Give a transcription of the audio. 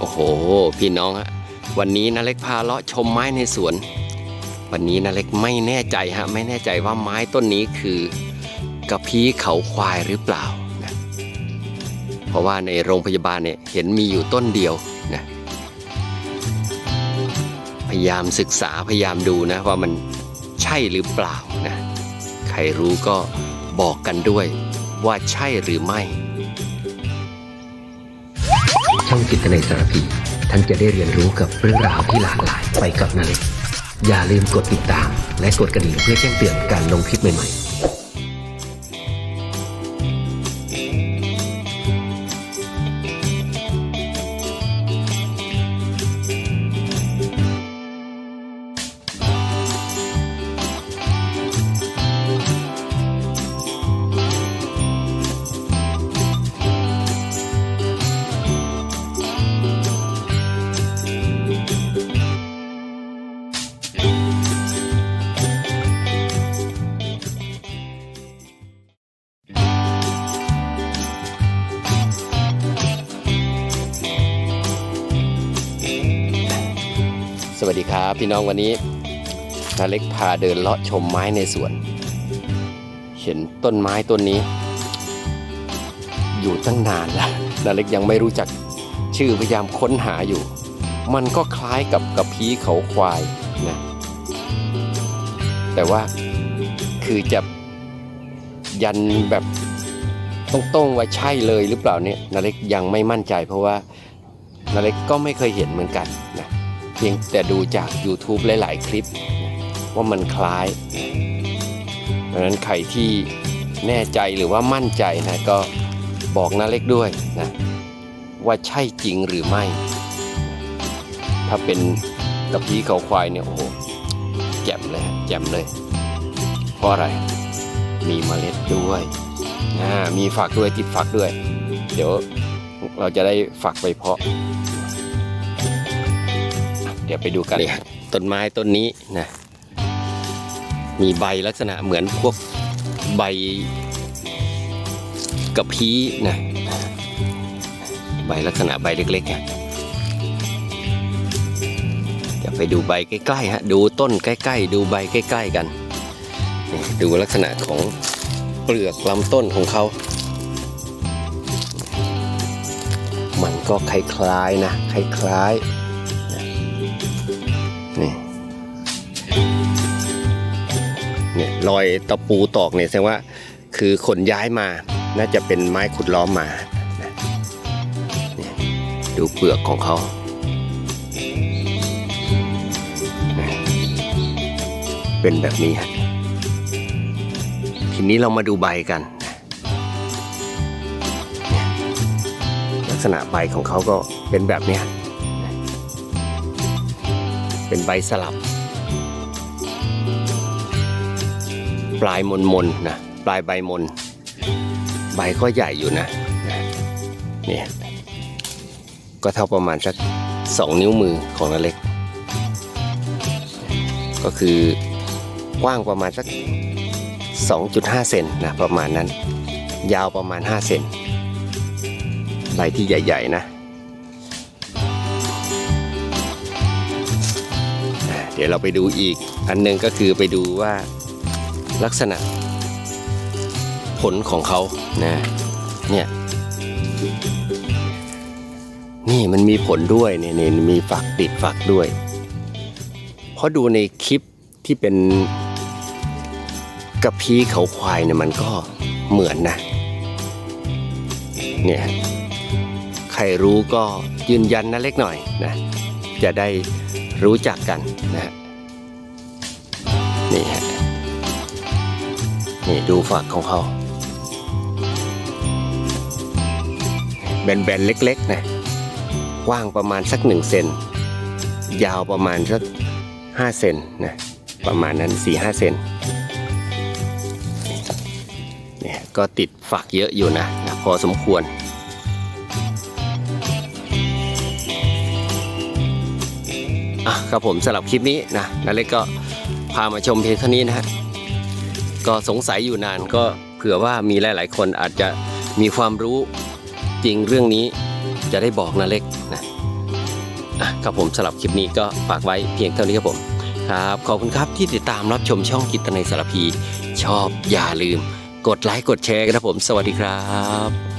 โอ้โห พี่น้องฮะวันนี้นาเล็กพาเลาะชมไม้ในสวน วันนี้นาเล็กไม่แน่ใจฮะไม่แน่ใจว่าไม้ต้นนี้คือกระพี้เขาควายหรือเปล่านะเพราะว่าในโรงพยาบาลเนี่ยเห็นมีอยู่ต้นเดียวนะพยายามศึกษาพยายามดูนะว่ามันใช่หรือเปล่านะใครรู้ก็บอกกันด้วยว่าใช่หรือไม่ ช่องจิตนาสารพีท่านจะได้เรียนรู้กับเรื่องราวที่หลากหลายไปกับนาเล็กอย่าลืมกดติดตาม และกดกระดิ่งเพื่อแจ้งเตือนการลงคลิปใหม่ๆ สวัสดีครับพี่น้องวันนี้นาเล็กพาเดินเลาะชมไม้ในสวน เห็นต้นไม้ต้นนี้ อยู่ตั้งนานแล้วนาเล็กยังไม่รู้จักชื่อพยายามค้นหาอยู่ มันก็คล้ายกับกระพี้เขาควายนะแต่ว่าคือจะยันแบบต้องๆว่าใช่เลยหรือเปล่าเนี่ยนาเล็กยังไม่มั่นใจเพราะว่านาเล็กก็ไม่เคยเห็นเหมือนกันนะ พียงแต่ดูจาก YouTube หลาย ๆ คลิป ว่ามันคล้ายดังนั้นใครที่แน่ใจหรือว่ามั่นใจนะก็บอกนาเล็กด้วยนะว่าใช่จริงหรือไม่ ถ้าเป็นกระพี้เขาควายเนี่ยโอ้โหแจ่มเลยฮะแจ่มเลย เพราะอะไรมีเมล็ดด้วยอ่ามีฝักด้วยติดฝักด้วย เดี๋ยวเราจะได้ฝักไปเพาะ ดี๋ยวไปดูกันเลยต้นไม้ต้นนี้นะมีใบลักษณะเหมือนพวกใบกระพี้นะใบลักษณะใบเล็กๆนะเดี๋ยวไปดูใบใกล้ๆฮะดูต้นใกล้ ๆ ดูใบใกล้ ๆกันดูลักษณะของเปลือกลำต้นของเขา มันก็คล้ายๆนะคล้ายๆ นี่เนี่ยรอยตะปูตอกเนี่ยแสดงว่าคือขนย้ายมาน่าจะเป็นไม้ขุดล้อมมาดูเปลือกของเขาเป็นแบบนี้ฮะทีนี้เรามาดูใบกัน ลักษณะใบของเขาก็เป็นแบบนี้ เป็นใบสลับ ปลายมนมนๆนะปลายใบมน ใบก็ใหญ่อยู่นะนี่ก็เท่าประมาณสักสองนิ้วมือของนาเล็ก ก็คือกว้างประมาณสัก 2.5 เซนนะประมาณนั้น ยาวประมาณ 5 เซนใบที่ใหญ่ ๆ นะ ดี๋ยวเราไปดูอีก อันหนึงก็คือไปดูว่าลักษณะผลของเขานะเนี่ยนี่มันมีผลด้วยเนี่ยเนี่ยมีฝักติดฝักด้วย เพราะดูในคลิปที่เป็นกระพี้เขาควายเนี่ยมันก็เหมือนนะ เนี่ยใครรู้ก็ยืนยันนะเล็กหน่อยนะ จะได้ รู้จักกันนะฮะนี่ฮะนี่ดูฝักของเขาแบนๆเล็กๆนะกว้างประมาณสักหนึ่งเซนยาวประมาณสักห้าเซนนะประมาณนั้นสี่ห้าเซนเนี่ยก็ติดฝักเยอะอยู่นะนะพอสมควร อะครับผมสำหรับคลิปนี้นะนาเล็กก็พามาชมเพียงเท่านี้นะฮะก็สงสัยอยู่นานก็เผื่อว่ามีหลาย ๆ คนอาจจะมีความรู้จริงเรื่องนี้จะได้บอกนาเล็กนะอะครับผมสำหรับคลิปนี้ก็ฝากไว้เพียงเท่านี้ครับผมครับขอบคุณครับที่ติดตามรับชมช่องกิตในสารพี ชอบอย่าลืม กดไลค์กดแชร์กันนะผม สวัสดีครับ